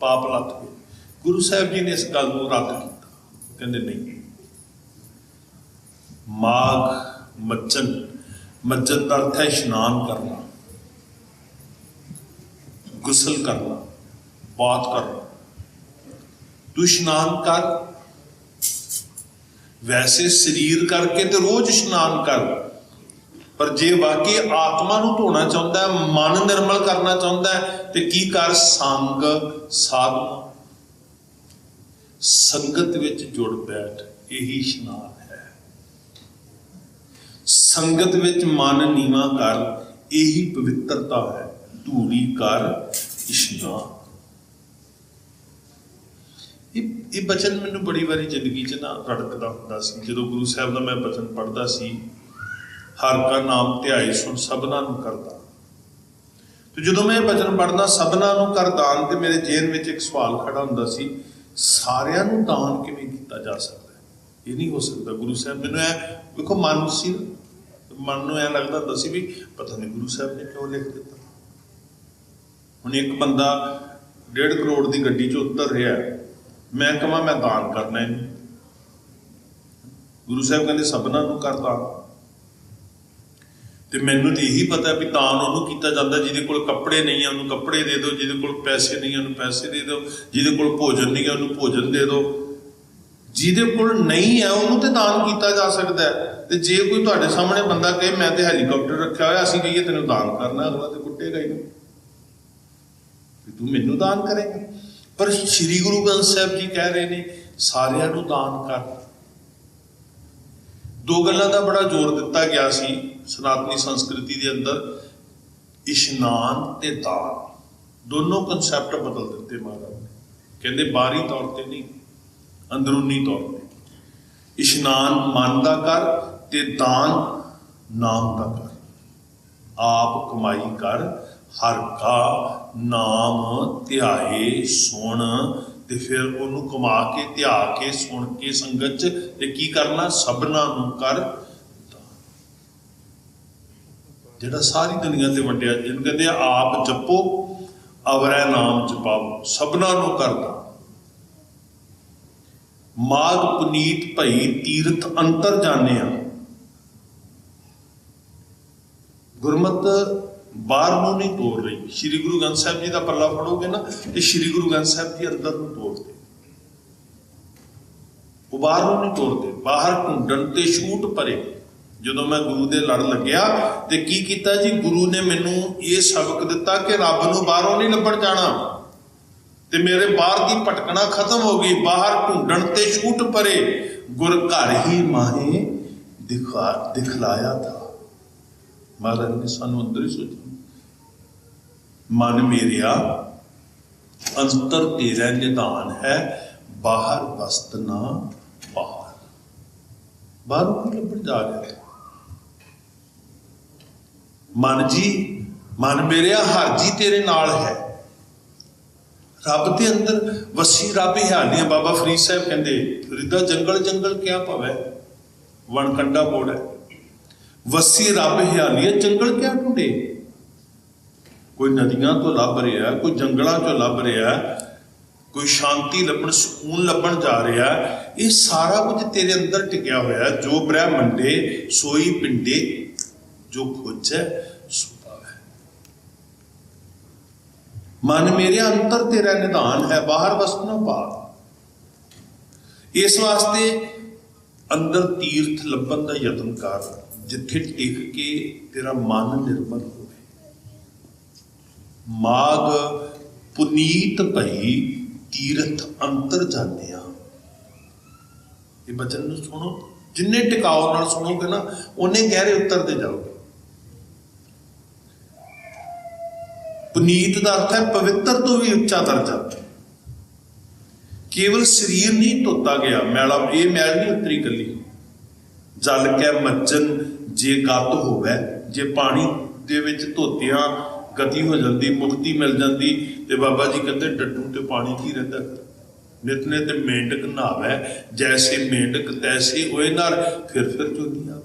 ਪਾਪ ਲੱਥ ਗਏ ਗੁਰੂ ਸਾਹਿਬ ਜੀ ਨੇ ਇਸ ਗੱਲ ਨੂੰ ਰੱਦ ਕੀਤਾ ਕਹਿੰਦੇ ਨਹੀਂ ਮਾਗ ਮੱਚਨ ਮੱਚਨ ਦਾ ਅਰਥ ਹੈ ਇਸ਼ਨਾਨ ਕਰਨਾ ਗੁਸਲ ਕਰਨਾ ਬਾਤ ਕਰਨਾ ਤੂੰ ਇਸ਼ਨਾਨ ਕਰ ਵੈਸੇ ਸਰੀਰ ਕਰਕੇ ਤੇ ਰੋਜ਼ ਇਸ਼ਨਾਨ ਕਰ। ਪਰ ਜੇ ਵਾਕਈ ਆਤਮਾ ਨੂੰ ਧੋਣਾ ਚਾਹੁੰਦਾ ਹੈ, ਮਨ ਨਿਰਮਲ ਕਰਨਾ ਚਾਹੁੰਦਾ ਹੈ, ਤੇ ਕੀ ਕਰ ਸੰਗ ਸਾਧਨਾ ਸੰਗਤ ਵਿੱਚ ਜੁੜ ਬੈਠ, ਇਹੀ ਇਸ਼ਨਾਨ ਹੈ। ਸੰਗਤ ਵਿੱਚ ਮਨ ਨੀਵਾ ਕਰ, ਇਹੀ ਪਵਿੱਤਰਤਾ ਹੈ। ਧੂੜੀ ਕਰ, ਇਸ਼ਨਾਨ। ਇਹ ਇਹ ਬਚਨ ਮੈਨੂੰ ਬੜੀ ਵਾਰੀ ਜ਼ਿੰਦਗੀ 'ਚ ਨਾ ਰੜਕਦਾ ਹੁੰਦਾ ਸੀ ਜਦੋਂ ਗੁਰੂ ਸਾਹਿਬ ਦਾ ਮੈਂ ਬਚਨ ਪੜ੍ਹਦਾ ਸੀ, ਹਰ ਕਾ ਨਾਮ ਧਿਆਏ ਸੁਣ ਸਭਨਾਂ ਨੂੰ ਕਰਦਾ ਤੇ ਜਦੋਂ ਮੈਂ ਇਹ ਬਚਨ ਪੜ੍ਹਦਾ, ਸਭਨਾਂ ਨੂੰ ਕਰ ਦਾਨ ਤੇ ਮੇਰੇ ਜੇਨ ਵਿੱਚ ਇੱਕ ਸਵਾਲ ਖੜਾ ਹੁੰਦਾ ਸੀ, ਸਾਰਿਆਂ ਨੂੰ ਦਾਨ ਕਿਵੇਂ ਕੀਤਾ ਜਾ ਸਕਦਾ ਹੈ? ਇਹ ਨਹੀਂ ਹੋ ਸਕਦਾ ਗੁਰੂ ਸਾਹਿਬ ਮੈਨੂੰ ਐ ਵੇਖੋ, ਮਨ ਸੀ ਮਨ ਨੂੰ ਐ ਲੱਗਦਾ ਹੁੰਦਾ ਸੀ ਵੀ ਪਤਾ ਨਹੀਂ ਗੁਰੂ ਸਾਹਿਬ ਨੇ ਕਿਉਂ ਲਿਖ ਦਿੱਤਾ ਹੁਣ ਇੱਕ ਬੰਦਾ 1.5 ਕਰੋੜ ਦੀ ਗੱਡੀ 'ਚ ਉਤਰ ਰਿਹਾ ਹੈ। ਮੈਂ ਕਹਾਂ ਮੈਂ ਦਾਨ ਕਰਨਾ ਇਹਨੂੰ ਗੁਰੂ ਸਾਹਿਬ ਕਹਿੰਦੇ, ਸਭਨਾਂ ਨੂੰ ਕਰਦਾ ਤੇ ਮੈਨੂੰ ਤੇ ਇਹੀ ਪਤਾ ਵੀ ਦਾਨ ਉਹਨੂੰ ਕੀਤਾ ਜਾਂਦਾ, ਜਿਹਦੇ ਕੋਲ ਕੱਪੜੇ ਨਹੀਂ ਆ, ਉਹਨੂੰ ਕੱਪੜੇ ਦੇ ਦਿਓ, ਜਿਹਦੇ ਕੋਲ ਪੈਸੇ ਨਹੀਂ ਆ, ਉਹਨੂੰ ਪੈਸੇ ਦੇ ਦਿਓ, ਜਿਹਦੇ ਕੋਲ ਭੋਜਨ ਨਹੀਂ ਆ, ਉਹਨੂੰ ਭੋਜਨ ਦੇ ਦਿਓ। ਜਿਹਦੇ ਕੋਲ ਨਹੀਂ ਹੈ ਉਹਨੂੰ ਤੇ ਦਾਨ ਕੀਤਾ ਜਾ ਸਕਦਾ ਹੈ। ਤੇ ਜੇ ਕੋਈ ਤੁਹਾਡੇ ਸਾਹਮਣੇ ਬੰਦਾ ਕਹੇ, ਮੈਂ ਤੇ ਹੈਲੀਕਾਪਟਰ ਰੱਖਿਆ ਹੋਇਆ, ਅਸੀਂ ਕਹੀਏ ਤੈਨੂੰ ਦਾਨ ਕਰਨਾ, ਅਗਲਾ ਤੇ ਕੁੱਟੇਗਾ ਹੀ ਨਹੀਂ। ਤੂੰ ਮੈਨੂੰ ਦਾਨ ਕਰੇਗਾ। ਪਰ ਸ੍ਰੀ ਗੁਰੂ ਗ੍ਰੰਥ ਸਾਹਿਬ ਜੀ ਕਹਿ ਰਹੇ ਨੇ, ਸਾਰਿਆਂ ਨੂੰ ਦਾਨ ਕਰ। ਦੋ ਗੱਲਾਂ ਦਾ ਬੜਾ ਜ਼ੋਰ ਦਿੱਤਾ ਗਿਆ ਸੀ ਸਨਾਤਨੀ ਸੰਸਕ੍ਰਿਤੀ ਦੇ ਅੰਦਰ, ਇਸ਼ਨਾਨ ਤੇ ਦਾਨ। ਦੋਨੋਂ ਕਨਸੈਪਟ ਬਦਲ ਦਿੱਤੇ ਮਹਾਰਾਜ ਨੇ। ਕਹਿੰਦੇ ਬਾਹਰੀ ਤੌਰ ਤੇ ਨਹੀਂ, ਅੰਦਰੂਨੀ ਤੌਰ ਤੇ। ਇਸ਼ਨਾਨ ਮਨ ਦਾ ਕਰ ਤੇ ਦਾਨ ਨਾਮ ਦਾ ਕਰ। ਆਪ ਕਮਾਈ ਕਰ ਹਰ ਕਾ ਨਾਮ ਧਿਆਏ ਸੁਣ। ਤੇ ਫਿਰ ਉਹਨੂੰ ਕਮਾ ਕੇ, ਧਿਆ ਕੇ, ਸੁਣ ਕੇ ਸੰਗਤ ਚ ਤੇ ਕੀ ਕਰਨਾ? ਸਭਨਾ ਨੂੰ ਕਰ ਜਿਹੜਾ ਸਾਰੀ ਦੁਨੀਆ ਤੇ ਵੰਡਿਆ ਜਿਹਨੂੰ ਕਹਿੰਦੇ ਆ, ਆਪ ਜਪੋ, ਅਵਰੈ ਨਾਮ ਜਪਾਓ, ਸਭਨਾ ਨੂੰ ਕਰਦਾ ਮਾਗ ਪੁਨੀਤ ਭਈ ਤੀਰਥ ਅੰਤਰ ਜਾਣਿਆ ਗੁਰਮਤ ਬਾਹਰ ਨੂੰ ਨਹੀਂ ਤੋੜ ਰਹੀ। ਸ੍ਰੀ ਗੁਰੂ ਗ੍ਰੰਥ ਸਾਹਿਬ ਜੀ ਦਾ ਪੱਲਾ ਫੜੋਗੇ ਨਾ, ਤੇ ਸ੍ਰੀ ਗੁਰੂ ਗ੍ਰੰਥ ਸਾਹਿਬ ਜੀ ਅੰਦਰ ਨੂੰ ਤੋੜਦੇ। ਉਹ ਬਾਹਰ ਨੂੰ ਨਹੀਂ ਤੋੜਦੇ। ਬਾਹਰ ਘੁੰਡਣ ਤੇ ਛੂਟ ਭਰੇ ਜਦੋਂ ਮੈਂ ਗੁਰੂ ਦੇ ਲੜ ਲੱਗਿਆ, ਤੇ ਕੀ ਕੀਤਾ ਜੀ? ਗੁਰੂ ਨੇ ਮੈਨੂੰ ਇਹ ਸਬਕ ਦਿੱਤਾ ਕਿ ਰੱਬ ਨੂੰ ਬਾਹਰੋਂ ਨਹੀਂ ਲੱਭਣ ਜਾਣਾ। ਤੇ ਮੇਰੇ ਬਾਹਰ ਦੀ ਭਟਕਣਾ ਖਤਮ ਹੋ ਗਈ। ਬਾਹਰ ਢੂੰਡਣ ਤੇ ਛੂਟ ਪਰੇ। ਗੁਰ ਘਰ ਹੀ ਮਾਹੇ ਦਿਖਾ ਦਿਖਲਾਇਆ ਥਾ। ਮਹਾਰਾਜ ਨੇ ਸਾਨੂੰ ਅੰਦਰ ਹੀ ਸੋਚਿਆ ਮਨ ਮੇਰਿਆ, ਅੰਤਰ ਤੇਰਾ ਨਿਧਾਨ ਹੈ, ਬਾਹਰ ਵਸਤ ਨਾ ਬਾਹਰ ਬਾਹਰੋਂ ਕੀ ਲੱਭਣ ਜਾ ਰਿਹਾ ਮਨ ਜੀ, ਮਨ ਮੇਰਿਆ, ਹਰ ਜੀ ਤੇਰੇ ਨਾਲ ਹੈ। ਰੱਬ ਦੇ ਅੰਦਰ ਵਸੀ ਰੱਬ ਹਿਆਲੀਆਂ ਬਾਬਾ ਫਰੀਦ ਸਾਹਿਬ ਕਹਿੰਦੇ ਫਰੀਦਾ ਜੰਗਲ ਜੰਗਲ ਕਿਆ ਭਵੈ? ਵਣ ਕੰਡਾ ਮੋੜ ਹੈ। ਵਸੀ ਰੱਬ ਹਿਆਲੀਆਂ ਜੰਗਲ ਕਿਆ ਢੂੰਡੇ ਕੋਈ ਨਦੀਆਂ ਤੋਂ ਲੱਭ ਰਿਹਾ, ਕੋਈ ਜੰਗਲਾਂ ਤੋਂ ਲੱਭ ਰਿਹਾ, ਕੋਈ ਸ਼ਾਂਤੀ ਲੱਭਣ, ਸਕੂਨ ਲੱਭਣ ਜਾ ਰਿਹਾ, ਇਹ ਸਾਰਾ ਕੁਝ ਤੇਰੇ ਅੰਦਰ ਟਿਕਿਆ ਹੋਇਆ ਹੈ। ਜੋ ਬ੍ਰਹਮੰਡੇ, ਸੋਈ ਪਿੰਡੇ, ਜੋ ਖੋਜੈ ਸੋ ਮਨ ਮੇਰੇ ਅੰਦਰ ਤੇਰਾ ਨਿਧਾਨ ਹੈ, ਬਾਹਰ ਵਸਤ ਨਾ ਪਾ ਇਸ ਵਾਸਤੇ ਅੰਦਰ ਤੀਰਥ ਲੱਭਣ ਦਾ ਯਤਨ ਕਰ, ਜਿੱਥੇ ਟਿਕ ਕੇ ਤੇਰਾ ਮਨ ਨਿਰਮਲ ਹੋਵੇ ਮਾਗ ਪੁਨੀਤ ਭਈ ਤੀਰਥ ਅੰਤਰ ਜਾਂਦਿਆ। ਇਹ ਬਚਨ ਨੂੰ ਸੁਣੋ। ਜਿੰਨੇ ਟਿਕਾਓ ਨਾਲ ਸੁਣੋਗੇ ਨਾ, ਉਹਨੇ ਗਹਿਰੇ ਉੱਤਰ ਤੇ ਜਾਓਗੇ। ਪੁਨੀਤ ਦਾ ਅਰਥ ਹੈ ਪਵਿੱਤਰ ਤੋਂ ਵੀ ਉੱਚਾ ਦਰਜਾ। ਕੇਵਲ ਸਰੀਰ ਨਹੀਂ ਧੋਤਾ ਗਿਆ, ਮੈਲਾ, ਇਹ ਮੈਲ ਨਹੀਂ ਉਤਰੀ ਕੱਲੀ। ਜਲ ਕੇ ਮੱਜਨ ਜੇ ਗੱਤ ਹੋਵੇ, ਜੇ ਪਾਣੀ ਦੇ ਵਿੱਚ ਧੋਤਿਆਂ ਗਤੀ ਹੋ ਜਾਂਦੀ, ਮੁਕਤੀ ਮਿਲ ਜਾਂਦੀ ਤੇ ਬਾਬਾ ਜੀ ਕਹਿੰਦੇ ਡੱਡੂ ਤੇ ਪਾਣੀ ਕੀ ਰਹਿੰਦਾ? ਨਿਤਨੇ ਤੇ ਮੇਂਢਕ ਨਹਾਵੇ, ਜੈਸੇ ਮੇਂਢਕ ਤੈਸੇ ਹੋਏ ਨਾਲ ਫਿਰ ਫਿਰ ਚੋਦੀ ਆਵੇ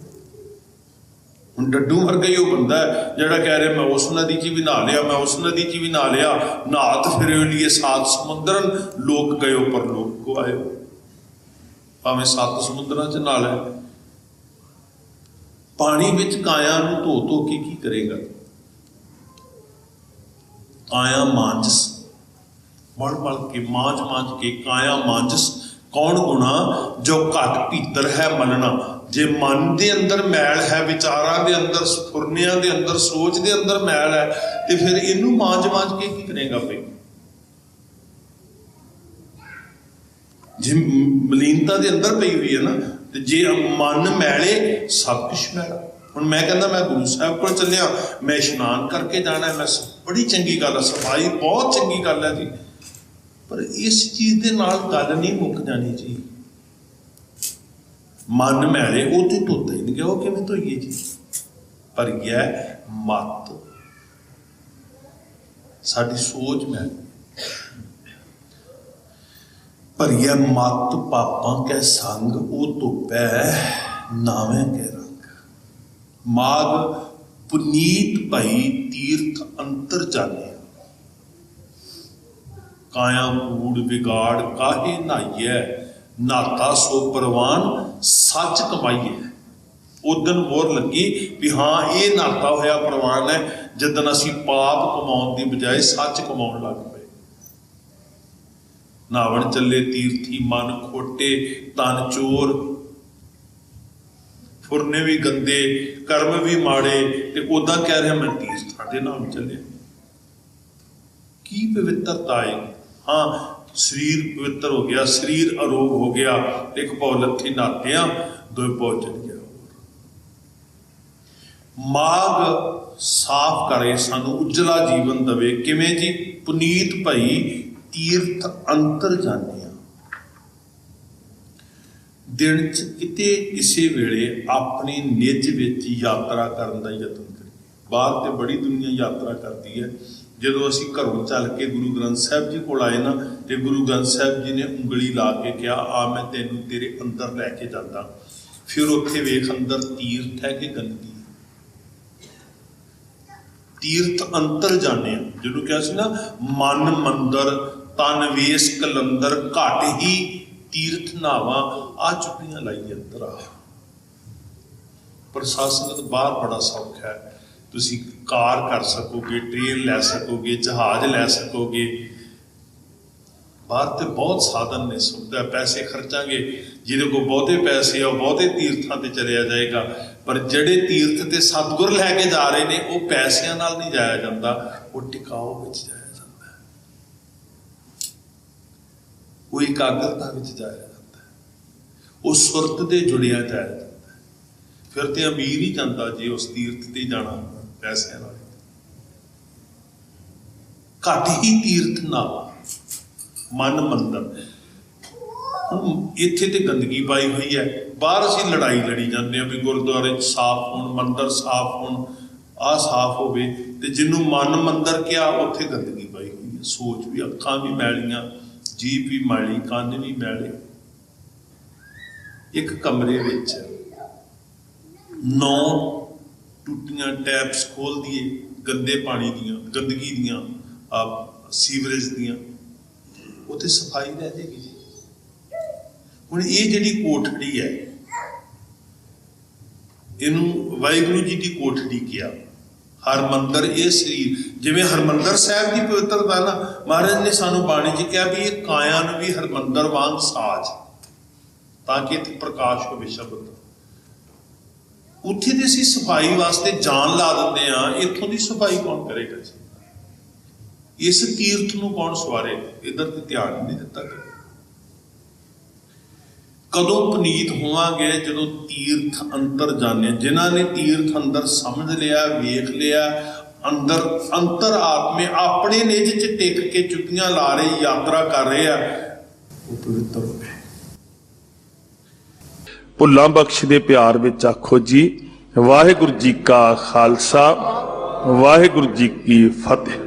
ਹੁਣ ਡੱਡੂ ਵਰਗਾ ਹੀ ਉਹ ਬੰਦਾ ਜਿਹੜਾ ਕਹਿ ਰਿਹਾ, ਮੈਂ ਉਸ ਨਦੀ 'ਚ ਵੀ ਨਹਾ ਲਿਆ, ਮੈਂ ਉਸ ਨਦੀ 'ਚ ਵੀ ਨਹਾ ਲਿਆ ਨਹਾਤ ਫਿਰਿਓ ਲਈ ਸਾਤ ਸਮੁੰਦਰਨ, ਲੋਕ ਗਇਓ ਪਰ ਲੋਕ ਕੋ ਆਇਓ ਭਾਵੇਂ ਸੱਤ ਸਮੁੰਦਰਾਂ 'ਚ ਨਹਾ ਲੈ। ਪਾਣੀ ਵਿੱਚ ਕਾਇਆ ਨੂੰ ਧੋ ਧੋ ਕੇ ਕੀ ਕਰੇਗਾ? ਕਾਇਆ ਮਾਂਜਸ। ਮਲ ਮਲ ਕੇ ਮਾਂਜ ਮਾਂਜ ਕੇ ਕਾਇਆ ਮਾਂਜਸ। ਕੌਣ ਗੁਣਾ? ਜੋ ਘਟ ਭੀਤਰ ਹੈ ਮੰਨਣਾ। ਜੇ ਮਨ ਦੇ ਅੰਦਰ ਮੈਲ ਹੈ, ਵਿਚਾਰਾਂ ਦੇ ਅੰਦਰ ਸੁਰਨਿਆਂ ਦੇ ਅੰਦਰ, ਸੋਚ ਦੇ ਅੰਦਰ ਮੈਲ ਹੈ, ਤੇ ਫਿਰ ਇਹਨੂੰ ਮਾਂਜ ਮਾਂਜ ਕੇ ਕੀ ਕਰੇਗਾ ਭਈ ਜੇ ਮਲੀਨਤਾ ਦੇ ਅੰਦਰ ਪਈ ਹੋਈ ਹੈ ਨਾ, ਤੇ ਜੇ ਮਨ ਮੈਲੇ, ਸਭ ਕੁਝ ਮੈਲਾ ਹੁਣ ਮੈਂ ਕਹਿੰਦਾ ਮੈਂ ਗੁਰੂ ਸਾਹਿਬ ਕੋਲ ਚੱਲਿਆ, ਮੈਂ ਇਸ਼ਨਾਨ ਕਰਕੇ ਜਾਣਾ, ਮੈਂ ਬੜੀ ਚੰਗੀ ਗੱਲ ਹੈ ਸਫ਼ਾਈ ਬਹੁਤ ਚੰਗੀ ਗੱਲ ਹੈ ਜੀ। ਪਰ ਇਸ ਚੀਜ਼ ਦੇ ਨਾਲ ਗੱਲ ਨਹੀਂ ਮੁੱਕ ਜਾਣੀ ਜੀ। ਮਨ ਮੈਲੇ, ਉਹ ਤੇ ਧੋਤੇ ਨਹੀਂ ਗਿਆ, ਉਹ ਕਿਵੇਂ ਧੋਈਏ ਜੀ? ਪਰ ਇਹ ਮਤ। ਸਾਡੀ ਸੋਚ ਮੈਂ ਪਰ ਇਹ ਮਤ ਪਾਪਾਂ ਕੇ ਸੰਗ, ਉਹ ਧੁੱਪੈ ਨਾਵੇਂ ਕੇ ਮਾਗ ਪੁਨੀਤ ਭਈ ਤੀਰਥ ਅੰਤਰ ਜਾਣਿਆ ਕਾਇਆ ਕੂੜ ਵਿਗਾੜ ਕਾਹੇ ਨਾਈਐ ਨਾਤਾ ਸੋ ਪ੍ਰਵਾਨ ਸੱਚ ਕਮਾਈਐ। ਉਦਨ ਮੋਰ ਲੱਗੀ ਵੀ ਹਾਂ, ਇਹ ਨਾਤਾ ਹੋਇਆ ਪ੍ਰਵਾਨ ਹੈ ਜਦੋਂ ਅਸੀਂ ਪਾਪ ਕਮਾਉਣ ਦੀ ਬਜਾਏ ਸੱਚ ਕਮਾਉਣ ਲੱਗ ਪਏ। ਨਾਵਣ ਚੱਲੇ ਤੀਰਥੀ ਮਨ ਖੋਟੇ, ਤਨ ਚੋਰ ਫੁਰਨੇ ਵੀ ਗੰਦੇ, ਕਰਮ ਵੀ ਮਾੜੇ ਤੇ ਉਦਾਂ ਕਹਿ ਰਿਹਾ ਮੈਂ ਤੀਰਥਾਂ ਦੇ ਨਾਮ ਚੱਲਿਆ। ਕੀ ਪਵਿੱਤਰਤਾ ਹੈ ਹਾਂ, ਸਰੀਰ ਪਵਿੱਤਰ ਹੋ ਗਿਆ, ਸਰੀਰ ਅਰੋਗ ਹੋ ਗਿਆ। ਇੱਕ ਪੌ ਲੱਥੀ ਨਾਤਿਆਂ ਦੋ ਪੌ ਚਲ ਗਿਆ ਮਾਗ ਸਾਫ਼ ਕਰੇ ਸਾਨੂੰ, ਉਜਲਾ ਜੀਵਨ ਦਵੇ। ਕਿਵੇਂ ਜੀ? ਪੁਨੀਤ ਭਈ ਤੀਰਥ ਅੰਤਰ ਜਾਣੇ ਦਿਨ ਚ ਕਿਤੇ ਕਿਸੇ ਵੇਲੇ ਆਪਣੀ ਨਿੱਜ ਵਿੱਚ ਯਾਤਰਾ ਕਰਨ ਦਾ ਯਤਨ ਕਰੀਏ। ਬਾਹਰ ਤੇ ਬੜੀ ਦੁਨੀਆ ਯਾਤਰਾ ਕਰਦੀ ਹੈ। ਜਦੋਂ ਅਸੀਂ ਘਰੋਂ ਚੱਲ ਕੇ ਗੁਰੂ ਗ੍ਰੰਥ ਸਾਹਿਬ ਜੀ ਕੋਲ ਆਏ ਨਾ, ਤੇ ਗੁਰੂ ਗ੍ਰੰਥ ਸਾਹਿਬ ਜੀ ਨੇ ਉਂਗਲੀ ਲਾ ਕੇ ਕਿਹਾ, ਆ ਮੈਂ ਤੈਨੂੰ ਤੇਰੇ ਅੰਦਰ ਲੈ ਕੇ ਜਾਂਦਾ। ਫਿਰ ਉੱਥੇ ਵੇਖ ਅੰਦਰ ਤੀਰਥ ਹੈ ਕਿ ਗੰਦਗੀ ਤੀਰਥ ਅੰਤਰ ਜਾਣਿਆ ਜਿਹਨੂੰ ਕਿਹਾ ਸੀ ਨਾ, ਮਨ ਮੰਦਰ, ਤਨ ਵੇਸ ਕਲੰਦਰ, ਘਟ ਹੀ ਤੀਰਥ ਨਾਵਾ ਆ ਚੁੱਕੀਆਂ ਲਾਈ ਅੰਦਰ ਆ। ਪ੍ਰਸ਼ਾਸਨਤ ਬਾਹਰ ਬੜਾ ਸੌਖਾ ਹੈ। ਤੁਸੀਂ ਕਾਰ ਕਰ ਸਕੋਗੇ, ਟ੍ਰੇਨ ਲੈ ਸਕੋਗੇ, ਜਹਾਜ਼ ਲੈ ਸਕੋਗੇ। ਬਾਹਰ ਤੇ ਬਹੁਤ ਸਾਧਨ ਨੇ, ਸੁਵਿਧਾ, ਪੈਸੇ ਖਰਚਾਂਗੇ। ਜਿਹਦੇ ਕੋਲ ਬਹੁਤੇ ਪੈਸੇ ਆ, ਉਹ ਬਹੁਤੇ ਤੀਰਥਾਂ ਤੇ ਚਲਿਆ ਜਾਏਗਾ। ਪਰ ਜਿਹੜੇ ਤੀਰਥ ਤੇ ਸਤਿਗੁਰ ਲੈ ਕੇ ਜਾ ਰਹੇ ਨੇ, ਉਹ ਪੈਸਿਆਂ ਨਾਲ ਨਹੀਂ ਜਾਇਆ ਜਾਂਦਾ। ਉਹ ਟਿਕਾਓ ਵਿੱਚ ਜਾਇਆ ਜਾਂਦਾ ਹੈ ਉਹ ਇਕਾਗਰਤਾ ਵਿੱਚ ਜਾਇਆ ਜਾਂਦਾ ਹੈ। ਉਹ ਸੁਰਤ ਤੇ ਜੁੜਿਆ ਜਾਇਆ ਜਾਂਦਾ ਹੈ। ਫਿਰ ਤੇ ਅਮੀਰ ਹੀ ਜਾਂਦਾ ਜੇ ਉਸ ਤੀਰਥ ਤੇ ਜਾਣਾ ਪੈਸਿਆਂ ਨਾਲ। ਘੱਟ ਹੀ ਤੀਰਥ ਨਾਲ ਮਨ ਮੰਦਰ। ਇੱਥੇ ਤੇ ਗੰਦਗੀ ਪਾਈ ਹੋਈ ਹੈ। ਬਾਹਰ ਅਸੀਂ ਲੜਾਈ ਲੜੀ ਜਾਂਦੇ ਆ ਵੀ ਗੁਰਦੁਆਰੇ ਸਾਫ਼ ਹੋਣ, ਮੰਦਰ ਸਾਫ਼ ਹੋਣ ਆ ਸਾਫ਼ ਹੋਵੇ ਤੇ ਜਿਹਨੂੰ ਮਨ ਮੰਦਰ ਕਿਹਾ, ਉੱਥੇ ਗੰਦਗੀ ਪਾਈ ਹੋਈ ਹੈ। ਸੋਚ ਵੀ ਅੱਖਾਂ ਵੀ ਮੈਲੀਆਂ। ਜੀਭ ਵੀ ਮੈਲੀ ਕੰਨ ਵੀ ਮੈਲੇ। ਇੱਕ ਕਮਰੇ ਵਿੱਚ ਨੌ ਟੁੱਟੀਆਂ ਟੈਪਸ ਖੋਲ ਦਈਏ ਗੰਦੇ ਪਾਣੀ ਦੀਆਂ, ਗੰਦਗੀ ਦੀਆਂ ਆ ਸੀਵਰੇਜ ਦੀਆਂ। ਉੱਥੇ ਸਫ਼ਾਈ ਰਹਿ ਜਾਏਗੀ ਜੀ। ਹੁਣ ਇਹ ਜਿਹੜੀ ਕੋਠੜੀ ਹੈ, ਇਹਨੂੰ ਵਾਹਿਗੁਰੂ ਜੀ ਦੀ ਕੋਠੜੀ ਕਿਹਾ। ਹਰਮੰਦਰ ਇਹ ਸਰੀਰ। ਜਿਵੇਂ ਹਰਮੰਦਰ ਸਾਹਿਬ ਦੀ ਪਵਿੱਤਰਤਾ ਨਾ ਮਹਾਰਾਜ ਨੇ ਸਾਨੂੰ ਬਾਣੀ 'ਚ ਕਿਹਾ ਵੀ ਇਹ ਕਾਇਆ ਨੂੰ ਵੀ ਹਰਮੰਦਰ ਵਾਂਗ ਸਾਜ, ਤਾਂ ਕਿ ਇੱਥੇ ਪ੍ਰਕਾਸ਼ ਹੋਵੇ ਸ਼ਬਦ। ਉੱਥੇ ਤੇ ਅਸੀਂ ਸਫ਼ਾਈ ਵਾਸਤੇ ਜਾਨ ਲਾ ਦਿੰਦੇ ਆ, ਇੱਥੋਂ ਦੀ ਸਫ਼ਾਈ ਕੌਣ ਕਰੇਗਾ ਇਸ ਤੀਰਥ ਨੂੰ ਕੌਣ ਸਵਾਰੇ? ਇਧਰ ਤੇ ਧਿਆਨ ਨਹੀਂ ਦਿੱਤਾ ਗਿਆ। ਕਦੋਂ ਪਨੀਤ ਹੋਵਾਂਗੇ ਜਦੋਂ ਤੀਰਥ ਅੰਤਰ ਜਾਣੇ? ਜਿਨ੍ਹਾਂ ਨੇ ਤੀਰਥ ਅੰਦਰ ਸਮਝ ਲਿਆ, ਵੇਖ ਲਿਆ, ਅੰਦਰ ਅੰਤਰ ਆਤਮੇ ਆਪਣੇ ਨਿਜ ਚ ਟਿਕ ਕੇ ਚੁੱਪੀਆਂ ਲਾ ਰਹੇ, ਯਾਤਰਾ ਕਰ ਰਹੇ ਆ, ਉਹ ਪਵਿੱਤਰ ਹੋ ਗਏ। ਭੁੱਲਾਂ ਬਖਸ਼ ਦੇ ਪਿਆਰ ਵਿੱਚ ਆਖੋ ਜੀ, ਵਾਹਿਗੁਰੂ ਜੀ ਕਾ ਖਾਲਸਾ, ਵਾਹਿਗੁਰੂ ਜੀ ਕੀ ਫਤਿਹ।